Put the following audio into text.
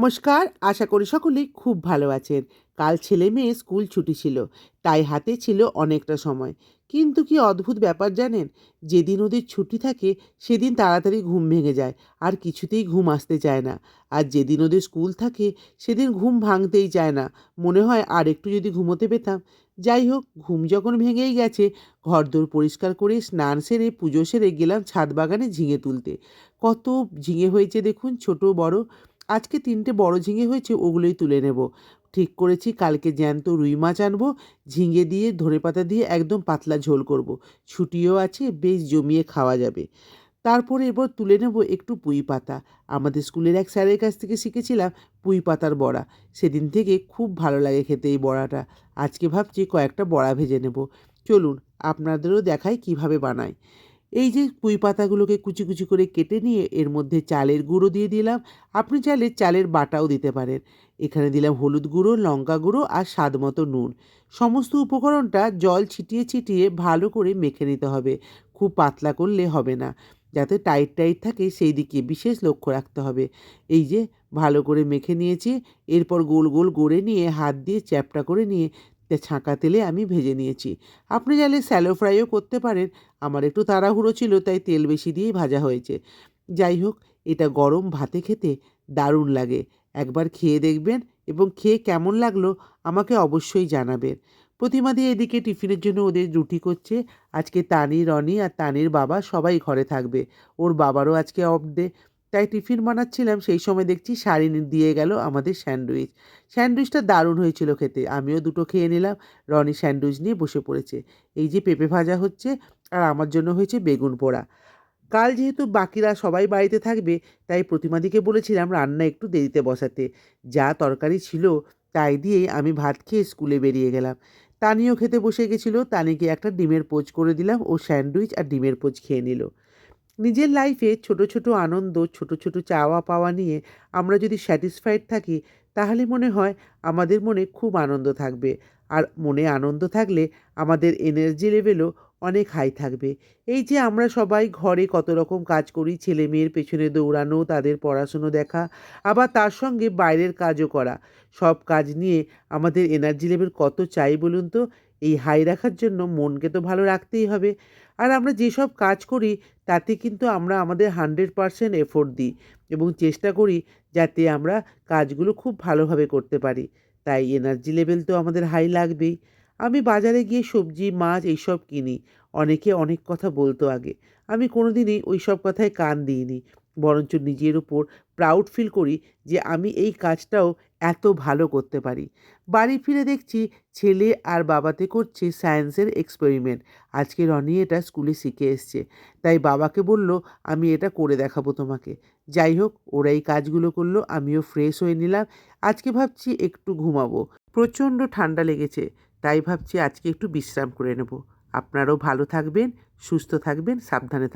নমস্কার, আশা করি সকলেই খুব ভালো আছেন। কাল ছেলে মেয়ে স্কুল ছুটি ছিল, তাই হাতে ছিল অনেকটা সময়। কিন্তু কি অদ্ভুত ব্যাপার জানেন? যেদিন ওদের ছুটি থাকে, সেদিন তাড়াতাড়ি ঘুম ভেঙে যায়, আর কিছুতেই ঘুম আসতে চায় না। আর যেদিন ওদের স্কুল থাকে, সেদিন ঘুম ভাঙতেই চায় না। মনে হয় আর একটু যদি ঘুমোতে পেতাম। যাই হোক, ঘুম যখন ভেঙেই গেছে, ঘরদোর পরিষ্কার করে স্নান সেরে, পুজো সেরে গেলাম ছাদ বাগানে ঝিঙে তুলতে। কত ঝিঙে হয়েছে দেখুন, ছোট, বড়। আজকে তিনটে বড় ঝিঙে হয়েছে, ওগুলোই তুলে নেব। ঠিক করেছি, কালকে জ্যান্ত রুই মাছ আনব, ঝিঙে দিয়ে ধরে পাতা দিয়ে একদম পাতলা ঝোল করব। ছুটিও আছে, বেশ জমিয়ে খাওয়া যাবে। তারপরে এবার তুলে নেব একটু পুঁই পাতা। আমাদের স্কুলের এক স্যারের কাছ থেকে শিখেছিলাম পুঁই পাতার বড়া। সেদিন থেকে খুব ভালো লাগে খেতে এই বড়াটা। আজকে ভাবছি কয়েকটা বড়া ভেজে নেব। চলুন, আপনাদেরও দেখাই কীভাবে বানাই। এই যে পুঁই পাতাগুলোকে কুচি কুচি করে কেটে নিয়ে এর মধ্যে চালের গুঁড়ো দিয়ে দিলাম। আপনি চাইলে চালের বাটাও দিতে পারেন। এখানে দিলাম হলুদ গুঁড়ো, লঙ্কা গুঁড়ো আর স্বাদ মতো নুন। সমস্ত উপকরণটা জল ছিটিয়ে ছিটিয়ে ভালো করে মেখে নিতে হবে। খুব পাতলা করলে হবে না। যাতে টাইট টাইট থাকে সেই দিকে বিশেষ লক্ষ্য রাখতে হবে। এই যে ভালো করে মেখে নিয়েছি। এরপর গোল গোল গড়ে নিয়ে হাত দিয়ে চ্যাপটা করে নিয়ে তে ছাঁকা তেলে আমি ভেজে নিয়েছি। আপনি চাইলে স্যালো ফ্রাইও করতে পারেন, আমার একটু তাড়াহুড়ো ছিল, তাই তেল বেশি দিয়েই ভাজা হয়েছে। যাই হোক, এটা গরম ভাতে খেতে দারুণ লাগে। একবার খেয়ে দেখবেন এবং খেয়ে কেমন লাগল আমাকে অবশ্যই জানাবেন। প্রতিমাদি এদিকে টিফিনের জন্য ওদের রুটি করছে। আজকে তানি রনি আর তানির বাবা সবাই ঘরে থাকবে। ওর বাবারও আজকে অফ ডে তাই টিফিন বানাচ্ছিলাম, সেই সময় দেখছি শাড়ি দিয়ে গেল আমাদের স্যান্ডউইচ। স্যান্ডউইচটা দারুণ হয়েছিল খেতে, আমিও দুটো খেয়ে নিলাম, রনি স্যান্ডউইচ নিয়ে বসে পড়েছে। এই যে পেঁপে ভাজা হচ্ছে, আর আমার জন্য হয়েছে বেগুন পোড়া। কাল যেহেতু বাকিরা সবাই বাড়িতে থাকবে, তাই প্রতিমাদিকে বলেছিলাম রান্না একটু দেরিতে বসাতে। যা তরকারি ছিল, তাই দিয়েই আমি ভাত খেয়ে স্কুলে বেরিয়ে গেলাম। তানিও খেতে বসে গেছিল, তানিকে একটা ডিমের পোচ করে দিলাম ও স্যান্ডউইচ আর ডিমের পোচ খেয়ে নিল। নিজের লাইফে ছোট ছোট আনন্দ, ছোট ছোট চাওয়া পাওয়া নিয়ে আমরা যদি স্যাটিসফাইড থাকি, তাহলে মনে হয় আমাদের মনে খুব আনন্দ থাকবে। আর মনে আনন্দ থাকলে আমাদের এনার্জি লেভেলও অনেক হাই থাকবে। এই যে আমরা সবাই ঘরে কত রকম কাজ করি ছেলে মেয়ের পেছনে দৌড়ানো, তাদের পড়াশুনো দেখা, আবার তার সঙ্গে বাইরের কাজও করা। সব কাজ নিয়ে আমাদের এনার্জি লেভেল কত চাই বলুন তো? এই হাই রাখার জন্য মনকে তো ভালো রাখতেই হবে। আর আমরা যেসব কাজ করি, তাতে কিন্তু আমরা আমাদের হান্ড্রেড পারসেন্ট এফোর্ট দিই এবং চেষ্টা করি যাতে আমরা কাজগুলো খুব ভালোভাবে করতে পারি। তাই এনার্জি লেভেল তো আমাদের হাই লাগবেই। আমি বাজারে গিয়ে সবজি, মাছ এইসব কিনি। অনেকে অনেক কথা বলতো আগে। আমি কোনো দিনই ওই সব কথায় কান দিইনি। বরঞ্চ নিজের ওপর প্রাউড ফিল করি যে আমি এই কাজটাও এত ভালো করতে পারি। বাড়ি ফিরে দেখছি ছেলে আর বাবাতে করছে সায়েন্সের এক্সপেরিমেন্ট আজকে রনি এটা স্কুলে শিখে এসছে। তাই বাবাকে বলল, আমি এটা করে দেখাবো তোমাকে। যাই হোক, ওরা এই কাজগুলো করল, আমিও ফ্রেশ হয়ে নিলাম। আজকে ভাবছি একটু ঘুমাবো। প্রচণ্ড ঠান্ডা লেগেছে, তাই ভাবছি আজকে একটু বিশ্রাম করে নেব। আপনারাও ভালো থাকবেন, সুস্থ থাকবেন, সাবধানে